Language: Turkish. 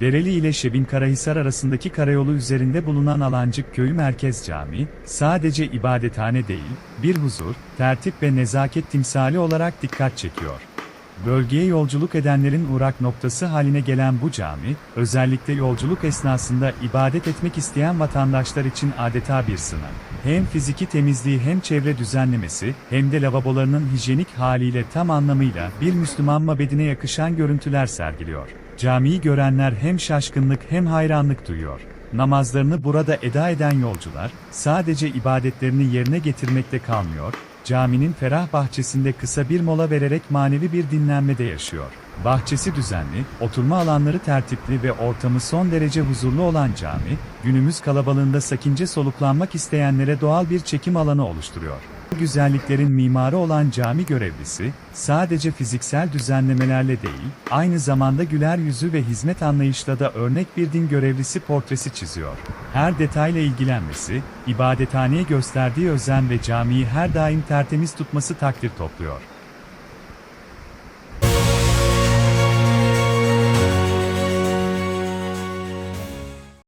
Dereli ile Şebin Karahisar arasındaki karayolu üzerinde bulunan Alancık Köyü Merkez Camii, sadece ibadethane değil, bir huzur, tertip ve nezaket timsali olarak dikkat çekiyor. Bölgeye yolculuk edenlerin uğrak noktası haline gelen bu cami, özellikle yolculuk esnasında ibadet etmek isteyen vatandaşlar için adeta bir sınır. Hem fiziki temizliği hem çevre düzenlemesi, hem de lavabolarının hijyenik haliyle tam anlamıyla bir Müslüman mabedine yakışan görüntüler sergiliyor. Camiyi görenler hem şaşkınlık hem hayranlık duyuyor. Namazlarını burada eda eden yolcular, sadece ibadetlerini yerine getirmekte kalmıyor, caminin ferah bahçesinde kısa bir mola vererek manevi bir dinlenmede yaşıyor. Bahçesi düzenli, oturma alanları tertipli ve ortamı son derece huzurlu olan cami, günümüz kalabalığında sakince soluklanmak isteyenlere doğal bir çekim alanı oluşturuyor. Güzelliklerin mimarı olan cami görevlisi, sadece fiziksel düzenlemelerle değil, aynı zamanda güler yüzü ve hizmet anlayışla da örnek bir din görevlisi portresi çiziyor. Her detayla ilgilenmesi, ibadethaneye gösterdiği özen ve camiyi her daim tertemiz tutması takdir topluyor.